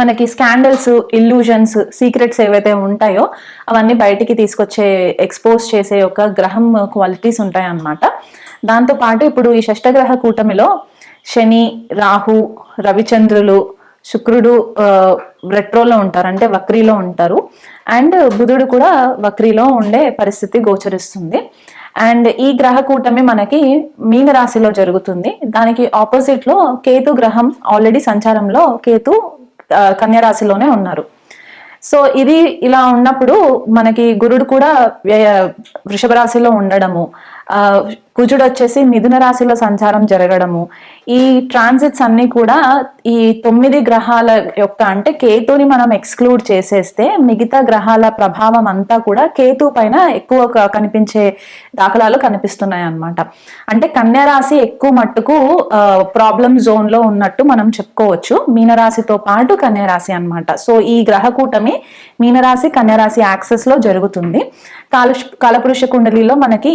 మనకి scandals illusions secrets ఏవైతే ఉంటాయో అవన్నీ బయటికి తీసుకొచ్చే ఎక్స్పోజ్ చేసే ఒక గ్రహం క్వాలిటీస్ ఉంటాయి అన్నమాట దాంతో పాటు ఇప్పుడు ఈ షష్టగ్రహ కూటమిలో శని రాహు రవిచంద్రులు శుక్రుడు రెట్రోలో ఉంటారు. అంటే వక్రీలో ఉంటారు. అండ్ బుధుడు కూడా వక్రీలో ఉండే పరిస్థితి గోచరిస్తుంది. అండ్ ఈ గ్రహ కూటమి మనకి మీన రాశిలో జరుగుతుంది. దానికి ఆపోజిట్లో కేతు గ్రహం ఆల్రెడీ సంచారంలో కేతు ఆ, ఉన్నారు. సో ఇది ఇలా ఉన్నప్పుడు మనకి గురుడు కూడా వృషభ రాశిలో ఉండడము కుజుడు వచ్చేసి మిథున రాశిలో సంచారం జరగడము. ఈ ట్రాన్సిట్స్ అన్ని కూడా ఈ తొమ్మిది గ్రహాల యొక్క అంటే కేతుని మనం ఎక్స్క్లూడ్ చేసేస్తే మిగతా గ్రహాల ప్రభావం అంతా కూడా కేతు పైన ఎక్కువ కనిపించే దాఖలాలు కనిపిస్తున్నాయి అన్నమాట. అంటే కన్యా రాశి ఎక్కువ మట్టుకు ప్రాబ్లం జోన్లో ఉన్నట్టు మనం చెప్పుకోవచ్చు. మీనరాశితో పాటు కన్యా రాశి అన్నమాట. సో ఈ గ్రహ కూటమి మీనరాశి కన్యా రాశి యాక్సెస్లో జరుగుతుంది. కాల కాలపురుష కుండలిలో మనకి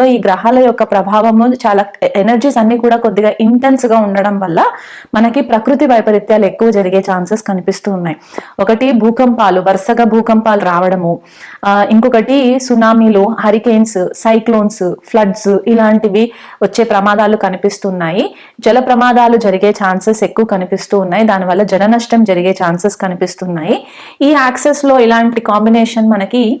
ఈ గ్రహాల యొక్క ప్రభావము చాలా ఎనర్జీస్ అన్ని కూడా కొద్దిగా ఇంటెన్స్గా ఉండడం వల్ల మనకి ప్రకృతి వైపరీత్యాలు ఎక్కువ జరిగే ఛాన్సెస్ కనిపిస్తూ ఉన్నాయి. ఒకటి భూకంపాలు వరుసగా భూకంపాలు రావడము. ఇంకొకటి సునామీలు హరికేన్స్ సైక్లోన్స్ ఫ్లడ్స్ ఇలాంటివి వచ్చే ప్రమాదాలు కనిపిస్తున్నాయి. జల ప్రమాదాలు జరిగే ఛాన్సెస్ ఎక్కువ కనిపిస్తూ ఉన్నాయి. దానివల్ల జన నష్టం జరిగే ఛాన్సెస్ కనిపిస్తున్నాయి. ఈ యాక్సెస్లో ఇలాంటి కాంబినేషన్ మనకి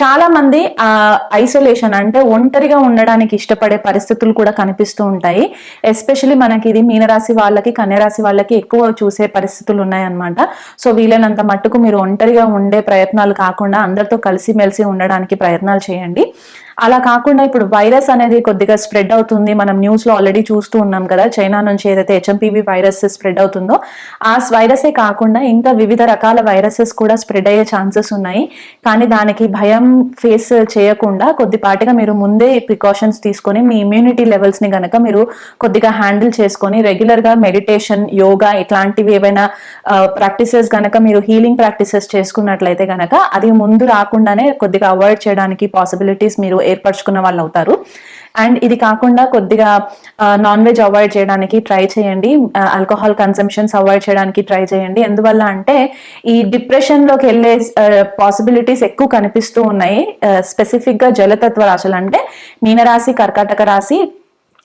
చాలా మంది ఐసోలేషన్ అంటే ఒంటరిగా ఉండడానికి ఇష్టపడే పరిస్థితులు కూడా కనిపిస్తూ ఉంటాయి. ఎస్పెషలీ మనకి ఇది మీనరాశి వాళ్ళకి కన్యరాశి వాళ్ళకి ఎక్కువ చూసే పరిస్థితులు ఉన్నాయన్నమాట. సో వీలైనంత మట్టుకు మీరు ఒంటరిగా ఉండే ప్రయత్నాలు కాకుండా అందరితో కలిసిమెలిసి ఉండడానికి ప్రయత్నాలు చేయండి. అలా కాకుండా ఇప్పుడు వైరస్ అనేది కొద్దిగా స్ప్రెడ్ అవుతుంది. మనం న్యూస్లో ఆల్రెడీ చూస్తూ ఉన్నాం కదా చైనా నుంచి ఏదైతే హెచ్ఎంపీవీ వైరస్ స్ప్రెడ్ అవుతుందో ఆ వైరసే కాకుండా ఇంకా వివిధ రకాల వైరసెస్ కూడా స్ప్రెడ్ అయ్యే ఛాన్సెస్ ఉన్నాయి. కానీ దానికి భయం ఫేస్ చేయకుండా కొద్దిపాటిగా మీరు ముందే ప్రికాషన్స్ తీసుకొని మీ ఇమ్యూనిటీ లెవెల్స్ని గనక మీరు కొద్దిగా హ్యాండిల్ చేసుకొని రెగ్యులర్గా మెడిటేషన్ యోగా ఇట్లాంటివి ఏవైనా ప్రాక్టీసెస్ గనక మీరు హీలింగ్ ప్రాక్టీసెస్ చేసుకున్నట్లయితే గనక అది ముందు రాకుండానే కొద్దిగా అవాయిడ్ చేయడానికి పాసిబిలిటీస్ మీరు ఏర్పరచుకున్న వాళ్ళు అవుతారు అండ్ ఇది కాకుండా కొద్దిగా నాన్ వెజ్ అవాయిడ్ చేయడానికి ట్రై చేయండి. ఆల్కహాల్ కన్సంప్షన్స్ అవాయిడ్ చేయడానికి ట్రై చేయండి. ఎందువల్ల అంటే ఈ డిప్రెషన్లోకి వెళ్ళే పాసిబిలిటీస్ ఎక్కువ కనిపిస్తూ ఉన్నాయి. స్పెసిఫిక్గా జలతత్వ రాశులు అంటే మీనరాశి కర్కాటక రాశి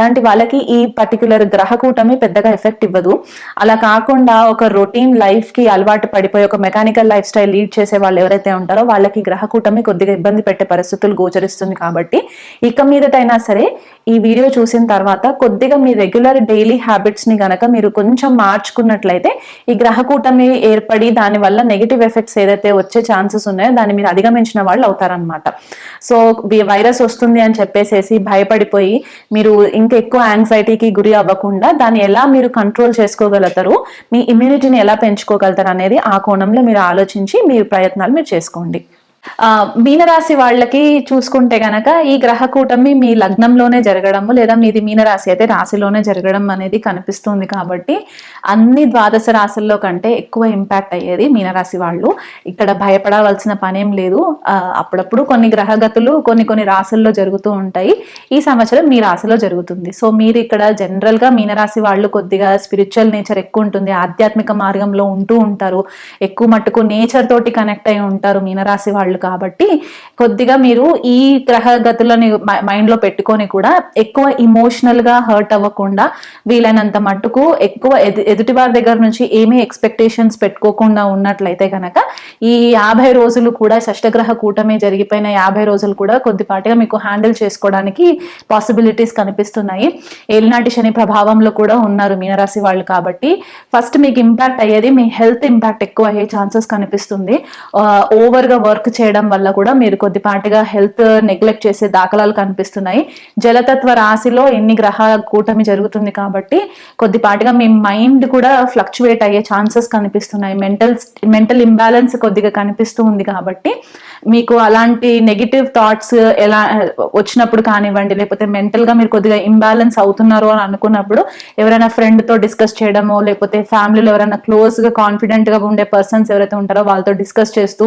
అలాంటి వాళ్ళకి ఈ పర్టికులర్ గ్రహ కూటమి పెద్దగా ఎఫెక్ట్ ఇవ్వదు. అలా కాకుండా ఒక రొటీన్ లైఫ్కి అలవాటు పడిపోయి ఒక మెకానికల్ లైఫ్ స్టైల్ లీడ్ చేసే వాళ్ళు ఎవరైతే ఉంటారో వాళ్ళకి గ్రహ కూటమి కొద్దిగా ఇబ్బంది పెట్టే పరిస్థితులు గోచరిస్తుంది కాబట్టి ఇక మీదటైనా సరే ఈ వీడియో చూసిన తర్వాత కొద్దిగా మీ రెగ్యులర్ డైలీ హ్యాబిట్స్ని గనక మీరు కొంచెం మార్చుకున్నట్లయితే ఈ గ్రహ కూటమి ఏర్పడి దాని వల్ల నెగిటివ్ ఎఫెక్ట్స్ ఏదైతే వచ్చే ఛాన్సెస్ ఉన్నాయో దాన్ని మీరు అధిగమించిన వాళ్ళు అవుతారనమాట సో వైరస్ వస్తుంది అని చెప్పేసేసి భయపడిపోయి మీరు ఇంకా ఎక్కువ యాంగ్జైటీకి గురి అవ్వకుండా దాన్ని ఎలా మీరు కంట్రోల్ చేసుకోగలుగుతారు మీ ఇమ్యూనిటీని ఎలా పెంచుకోగలుగుతారు అనేది ఆ కోణంలో మీరు ఆలోచించి మీ ప్రయత్నాలు మీరు చేసుకోండి. మీనరాశి వాళ్ళకి చూసుకుంటే గనక ఈ గ్రహ కూటమి మీ లగ్నంలోనే జరగడము లేదా మీది మీనరాశి అయితే రాశిలోనే జరగడం అనేది కనిపిస్తుంది కాబట్టి అన్ని ద్వాదశ రాశుల్లో కంటే ఎక్కువ ఇంపాక్ట్ అయ్యేది మీనరాశి వాళ్ళు. ఇక్కడ భయపడవలసిన పనేం లేదు. అప్పుడప్పుడు కొన్ని గ్రహగతులు కొన్ని కొన్ని రాశుల్లో జరుగుతూ ఉంటాయి. ఈ సంవత్సరం మీ రాశిలో జరుగుతుంది. సో మీరు ఇక్కడ జనరల్గా మీనరాశి వాళ్ళు కొద్దిగా స్పిరిచువల్ నేచర్ ఎక్కువ ఉంటుంది. ఆధ్యాత్మిక మార్గంలో ఉంటూ ఉంటారు. ఎక్కువ మట్టుకు నేచర్ తోటి కనెక్ట్ అయి ఉంటారు మీనరాశి వాళ్ళు. వాళ్ళు కాబట్టి కొద్దిగా మీరు ఈ గ్రహ గతులని మైండ్లో పెట్టుకొని కూడా ఎక్కువ ఇమోషనల్గా హర్ట్ అవ్వకుండా వీలైనంత మట్టుకు ఎక్కువ ఎదుటి వారి దగ్గర నుంచి ఏమీ ఎక్స్పెక్టేషన్స్ పెట్టుకోకుండా ఉన్నట్లయితే కనుక ఈ యాభై రోజులు కూడా షష్టగ్రహ కూటమి జరిగిపోయిన యాభై రోజులు కూడా కొద్దిపాటిగా మీకు హ్యాండిల్ చేసుకోవడానికి పాసిబిలిటీస్ కనిపిస్తున్నాయి. ఏలినాటి శని ప్రభావంలో కూడా ఉన్నారు మీనరాశి వాళ్ళు కాబట్టి ఫస్ట్ మీకు ఇంపాక్ట్ అయ్యేది మీ హెల్త్ ఇంపాక్ట్ ఎక్కువ అయ్యే ఛాన్సెస్ కనిపిస్తుంది. ఓవర్గా వర్క్ చేయడం వల్ల కూడా మీరు కొద్దిపాటిగా హెల్త్ నెగ్లెక్ట్ చేసే దాఖలాలు కనిపిస్తున్నాయి. జలతత్వ రాశిలో ఎన్ని గ్రహ కూటమి జరుగుతుంది కాబట్టి కొద్దిపాటిగా మీ మైండ్ కూడా ఫ్లక్చువేట్ అయ్యే ఛాన్సెస్ కనిపిస్తున్నాయి. మెంటల్ మెంటల్ ఇంబ్యాలెన్స్ కొద్దిగా కనిపిస్తూ ఉంది కాబట్టి మీకు అలాంటి నెగిటివ్ థాట్స్ ఎలా వచ్చినప్పుడు కానివ్వండి లేకపోతే మెంటల్గా మీరు కొద్దిగా ఇంబ్యాలెన్స్ అవుతున్నారు అని అనుకున్నప్పుడు ఎవరైనా ఫ్రెండ్తో డిస్కస్ చేయడమో లేకపోతే ఫ్యామిలీలో ఎవరైనా క్లోజ్గా కాన్ఫిడెంట్గా ఉండే పర్సన్స్ ఎవరైతే ఉంటారో వాళ్ళతో డిస్కస్ చేస్తూ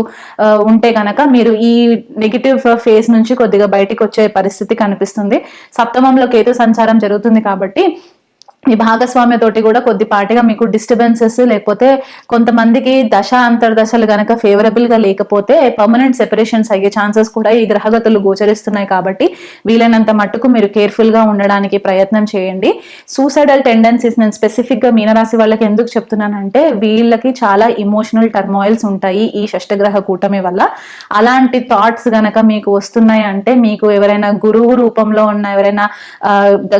ఉంటే కనుక మీరు ఈ నెగిటివ్ ఫేజ్ నుంచి కొద్దిగా బయటికి వచ్చే పరిస్థితి కనిపిస్తుంది. సప్తమంలో కేతు సంచారం జరుగుతుంది కాబట్టి మీ భాగస్వామ్యతోటి కూడా కొద్దిపాటిగా మీకు డిస్టర్బెన్సెస్ లేకపోతే కొంతమందికి దశ అంతర్దశలు గనక ఫేవరబుల్గా లేకపోతే పర్మనెంట్ సెపరేషన్స్ అయ్యే ఛాన్సెస్ కూడా ఈ గ్రహగతులు గోచరిస్తున్నాయి కాబట్టి వీలైనంత మట్టుకు మీరు కేర్ఫుల్గా ఉండడానికి ప్రయత్నం చేయండి. సూసైడల్ టెండెన్సీస్ నేను స్పెసిఫిక్గా మీనరాశి వాళ్ళకి ఎందుకు చెప్తున్నానంటే వీళ్ళకి చాలా ఇమోషనల్ టర్మాయిల్స్ ఉంటాయి ఈ షష్టగ్రహ కూటమి వల్ల. అలాంటి థాట్స్ గనక మీకు వస్తున్నాయి అంటే మీకు ఎవరైనా గురువు రూపంలో ఉన్న ఎవరైనా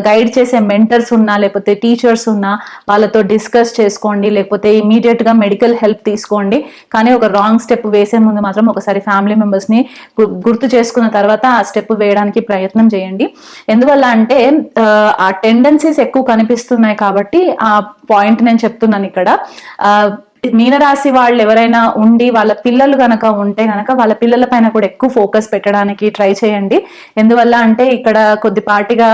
గైడ్ చేసే మెంటర్స్ ఉన్నా లేకపోతే లేకపోతే టీచర్స్ ఉన్నా వాళ్ళతో డిస్కస్ చేసుకోండి లేకపోతే ఇమీడియట్గా మెడికల్ హెల్ప్ తీసుకోండి. కానీ ఒక రాంగ్ స్టెప్ వేసే ముందు మాత్రం ఒకసారి ఫ్యామిలీ మెంబర్స్ని గుర్తు చేసుకున్న తర్వాత ఆ స్టెప్ వేయడానికి ప్రయత్నం చేయండి. ఎందువల్ల అంటే ఆ, టెండెన్సీస్ ఎక్కువ కనిపిస్తున్నాయి కాబట్టి ఆ పాయింట్ నేను చెప్తున్నాను ఇక్కడ. మీనరాశి వాళ్ళు ఎవరైనా ఉండి వాళ్ళ పిల్లలు కనుక ఉంటే కనుక వాళ్ళ పిల్లల పైన కూడా ఎక్కువ ఫోకస్ పెట్టడానికి ట్రై చేయండి. ఎందువల్ల అంటే ఇక్కడ కొద్దిపాటిగా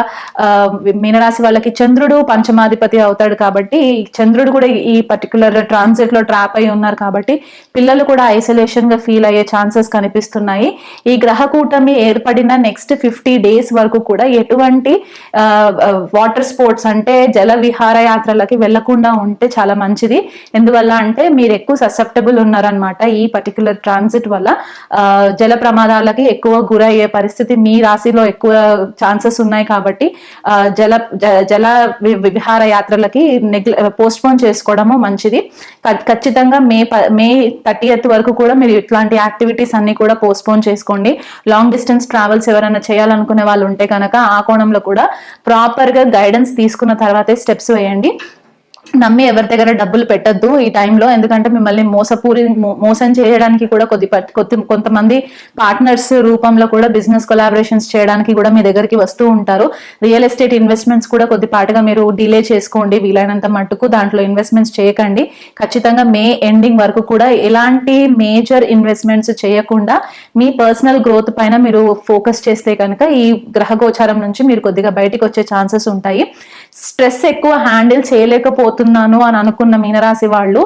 మీనరాశి వాళ్ళకి చంద్రుడు పంచమాధిపతి అవుతాడు కాబట్టి చంద్రుడు కూడా ఈ పర్టికులర్ ట్రాన్సిట్లో ట్రాప్ అయి ఉన్నారు కాబట్టి పిల్లలు కూడా ఐసోలేషన్గా ఫీల్ అయ్యే ఛాన్సెస్ కనిపిస్తున్నాయి. ఈ గ్రహ కూటమి ఏర్పడిన నెక్స్ట్ ఫిఫ్టీ డేస్ వరకు కూడా ఎటువంటి వాటర్ స్పోర్ట్స్ అంటే జల విహారయాత్రలకి వెళ్ళకుండా ఉంటే చాలా మంచిది. ఎందువల్ల అంటే మీరు ఎక్కువ ససెప్టబుల్ ఉన్నారనమాట ఈ పర్టికులర్ ట్రాన్సిట్ వల్ల. జల ప్రమాదాలకి ఎక్కువ గురయ్యే పరిస్థితి మీ రాశిలో ఎక్కువ ఛాన్సెస్ ఉన్నాయి కాబట్టి జల జ- జల విహార యాత్రలకి పోస్ట్ పోన్ చేసుకోవడము మంచిది. ఖచ్చితంగా మే ప- మే థర్టీ వరకు కూడా మీరు ఇట్లాంటి యాక్టివిటీస్ అన్ని కూడా పోస్ట్ పోన్ చేసుకోండి. లాంగ్ డిస్టెన్స్ ట్రావెల్స్ ఎవరైనా చేయాలనుకునే వాళ్ళు ఉంటే కనుక ఆ కోణంలో కూడా ప్రాపర్గా గైడెన్స్ తీసుకున్న తర్వాతే స్టెప్స్ వేయండి. నమ్మి ఎవరి దగ్గర డబ్బులు పెట్టద్దు ఈ టైంలో. ఎందుకంటే మిమ్మల్ని మోసపూరి మో- మోసం చేయడానికి కూడా కొద్ది పట్- కొద్ది కొంతమంది పార్ట్నర్స్ రూపంలో కూడా బిజినెస్ కొలాబరేషన్స్ చేయడానికి కూడా మీ దగ్గరికి వస్తూ ఉంటారు. రియల్ ఎస్టేట్ ఇన్వెస్ట్మెంట్స్ కూడా కొద్దిపాటుగా మీరు డిలే చేసుకోండి వీలైనంత మట్టుకు. దాంట్లో ఇన్వెస్ట్మెంట్స్ చేయకండి. ఖచ్చితంగా మే ఎండింగ్ వరకు కూడా ఎలాంటి మేజర్ ఇన్వెస్ట్మెంట్స్ చేయకుండా మీ పర్సనల్ గ్రోత్ పైన మీరు ఫోకస్ చేస్తే కనుక ఈ గ్రహ గోచారం నుంచి మీరు కొద్దిగా బయటకు వచ్చే ఛాన్సెస్ ఉంటాయి. స్ట్రెస్ ఎక్కువ హ్యాండిల్ చేయలేకపోతే చేయలేకపోతున్నాను అని అనుకున్న మీనరాశి వాళ్ళు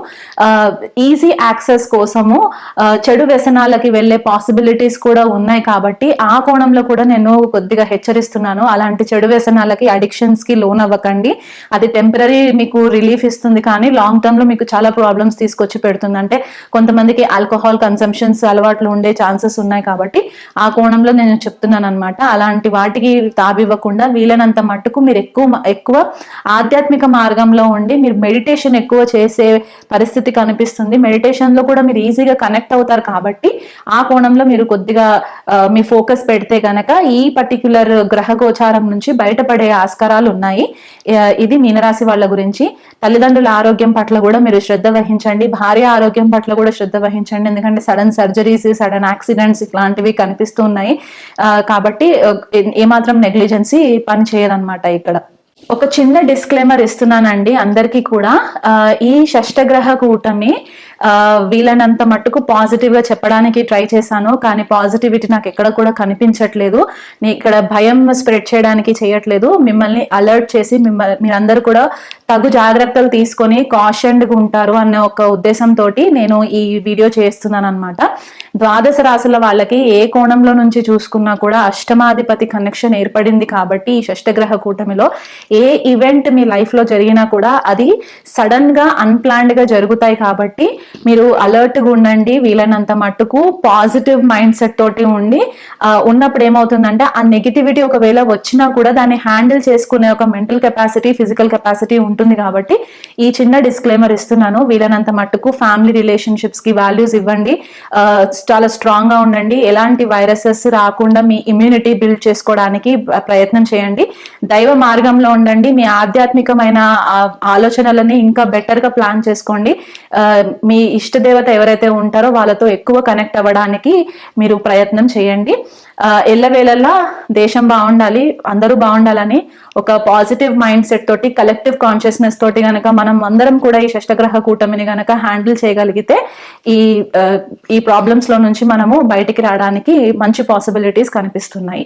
ఈజీ యాక్సెస్ కోసము చెడు వ్యసనాలకి వెళ్ళే పాసిబిలిటీస్ కూడా ఉన్నాయి కాబట్టి ఆ కోణంలో కూడా నేను కొద్దిగా హెచ్చరిస్తున్నాను. అలాంటి చెడు వ్యసనాలకి అడిక్షన్స్కి లోన్ అవ్వకండి అది టెంపరీ మీకు రిలీఫ్ ఇస్తుంది కానీ లాంగ్ టర్మ్లో మీకు చాలా ప్రాబ్లమ్స్ తీసుకొచ్చి పెడుతుంది. అంటే కొంతమందికి ఆల్కహాల్ కన్సంప్షన్స్ అలవాట్లు ఉండే ఛాన్సెస్ ఉన్నాయి కాబట్టి ఆ కోణంలో నేను చెప్తున్నాను అనమాట అలాంటి వాటికి తావివ్వకుండా వీలైనంత మట్టుకు మీరు ఎక్కువ ఎక్కువ ఆధ్యాత్మిక మార్గంలో ఉండి మీరు మెడిటేషన్ ఎక్కువ చేసే పరిస్థితి కనిపిస్తుంది. మెడిటేషన్లో కూడా మీరు ఈజీగా కనెక్ట్ అవుతారు కాబట్టి ఆ కోణంలో మీరు కొద్దిగా మీ ఫోకస్ పెడితే గనక ఈ పర్టిక్యులర్ గ్రహ గోచారం నుంచి బయటపడే ఆస్కారాలు ఉన్నాయి. ఇది మీనరాశి వాళ్ళ గురించి. తల్లిదండ్రుల ఆరోగ్యం పట్ల కూడా మీరు శ్రద్ధ వహించండి. భార్య ఆరోగ్యం పట్ల కూడా శ్రద్ధ వహించండి. ఎందుకంటే సడన్ సర్జరీస్ సడన్ యాక్సిడెంట్స్ ఇట్లాంటివి కనిపిస్తూ ఉన్నాయి. కాబట్టి ఏ- ఏమాత్రం నెగ్లిజెన్సీ పని చేయదన్నమాట ఇక్కడ. ఒక చిన్న డిస్క్లైమర్ ఇస్తున్నానండి అందరికీ కూడా. ఈ షష్టగ్రహ కూటమి వీలైనంత మట్టుకు పాజిటివ్గా చెప్పడానికి ట్రై చేశాను. కానీ పాజిటివిటీ నాకు ఎక్కడ కూడా కనిపించట్లేదు. నేను ఇక్కడ భయం స్ప్రెడ్ చేయడానికి చేయట్లేదు. మిమ్మల్ని అలర్ట్ చేసి మిమ్మల్ని మీరందరూ కూడా తగు జాగ్రత్తలు తీసుకొని కాషన్డ్గా ఉంటారు అనే ఒక ఉద్దేశంతో నేను ఈ వీడియో చేస్తున్నాను అనమాట ద్వాదశ రాశుల వాళ్ళకి ఏ కోణంలో నుంచి చూసుకున్నా కూడా అష్టమాధిపతి కనెక్షన్ ఏర్పడింది కాబట్టి ఈ షష్టగ్రహ కూటమిలో ఏ ఈవెంట్ మీ లైఫ్లో జరిగినా కూడా అది సడన్గా అన్ప్లాన్డ్గా జరుగుతాయి కాబట్టి మీరు అలర్ట్గా ఉండండి వీలైనంత మట్టుకు పాజిటివ్ మైండ్ సెట్ తోటి ఉండి ఉన్నప్పుడు ఏమవుతుందంటే ఆ నెగిటివిటీ ఒకవేళ వచ్చినా కూడా దాన్ని హ్యాండిల్ చేసుకునే ఒక మెంటల్ కెపాసిటీ ఫిజికల్ కెపాసిటీ ఉంటుంది కాబట్టి ఈ చిన్న డిస్క్లైమర్ ఇస్తున్నాను. వీలైనంత మట్టుకు ఫ్యామిలీ రిలేషన్షిప్స్కి వాల్యూస్ ఇవ్వండి. చాలా స్ట్రాంగ్గా ఉండండి. ఎలాంటి వైరసెస్ రాకుండా మీ ఇమ్యూనిటీ బిల్డ్ చేసుకోవడానికి ప్రయత్నం చేయండి. దైవ మార్గంలో ఉండండి. మీ ఆధ్యాత్మికమైన ఆలోచనలని ఇంకా బెటర్గా ప్లాన్ చేసుకోండి. మీ ఇష్ట దేవత ఎవరైతే ఉంటారో వాళ్ళతో ఎక్కువ కనెక్ట్ అవ్వడానికి మీరు ప్రయత్నం చేయండి. ఎల్లవేళలా దేశం బాగుండాలి అందరూ బాగుండాలని ఒక పాజిటివ్ మైండ్ సెట్ తోటి కలెక్టివ్ కాన్షియస్నెస్ తోటి గనక మనం అందరం కూడా ఈ షష్టగ్రహ కూటమిని గనక హ్యాండిల్ చేయగలిగితే ఈ ఈ ప్రాబ్లమ్స్లో నుంచి మనము బయటికి రావడానికి మంచి పాసిబిలిటీస్ కనిపిస్తున్నాయి.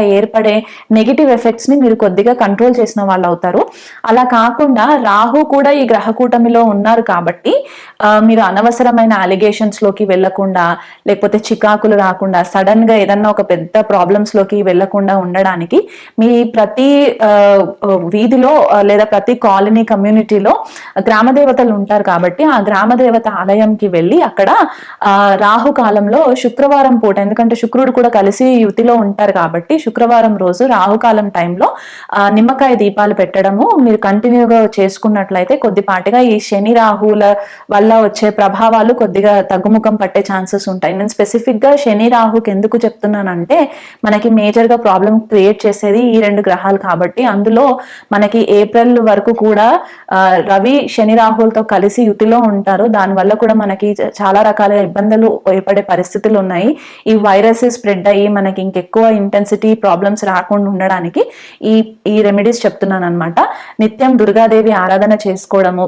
ఏర్పడే నెగిటివ్ ఎఫెక్ట్స్ని మీరు కొద్దిగా కంట్రోల్ చేసిన వాళ్ళు అవుతారు. అలా కాకుండా రాహు కూడా ఈ గ్రహ కూటమిలో ఉన్నారు కాబట్టి మీరు అనవసరమైన అలిగేషన్స్లోకి వెళ్ళకుండా లేకపోతే చికాకులు రాకుండా సడన్గా ఏదన్నా ఒక పెద్ద ప్రాబ్లమ్స్లోకి వెళ్ళకుండా ఉండడానికి మీ ప్రతి వీధిలో లేదా ప్రతి కాలనీ కమ్యూనిటీలో గ్రామ దేవతలు ఉంటారు కాబట్టి ఆ గ్రామ దేవత ఆలయంకి వెళ్ళి అక్కడ రాహు కాలంలో శుక్రవారం పూట ఎందుకంటే శుక్రుడు కూడా కలిసి యుతిలో ఉంటారు కాబట్టి శుక్రవారం రోజు రాహుకాలం టైంలో నిమ్మకాయ దీపాలు పెట్టడము మీరు కంటిన్యూగా చేసుకున్నట్లయితే కొద్దిపాటిగా ఈ శని రాహువుల వల్ల వచ్చే ప్రభావాలు కొద్దిగా తగ్గుముఖం పట్టే ఛాన్సెస్ ఉంటాయి. నేను స్పెసిఫిక్గా శని రాహుకి ఎందుకు చెప్తున్నానంటే మనకి మేజర్గా ప్రాబ్లం క్రియేట్ చేసేది ఈ రెండు గ్రహాలు కాబట్టి అందులో మనకి ఏప్రిల్ వరకు కూడా రవి శని రాహులతో కలిసి యుతిలో ఉంటారు. దానివల్ల కూడా మనకి చాలా రకాల ఇబ్బందులు ఏర్పడే పరిస్థితులు ఉన్నాయి. ఈ వైరస్ స్ప్రెడ్ అయ్యి మనకి ఇంకెక్కువ ఇంటెన్సిటీ ప్రాబ్లమ్స్ రాకుండా ఉండడానికి ఈ ఈ రెమెడీస్ చెప్తున్నాను అనమాట నిత్యం దుర్గాదేవి ఆరాధన చేసుకోవడము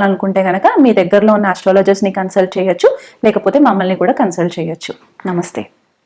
తెలుసుకోవాలనుకుంటే గనక మీ దగ్గరలో ఉన్న ఆస్ట్రాలజర్స్ని కన్సల్ట్ చేయొచ్చు. లేకపోతే మమ్మల్ని కూడా కన్సల్ట్ చేయొచ్చు. నమస్తే.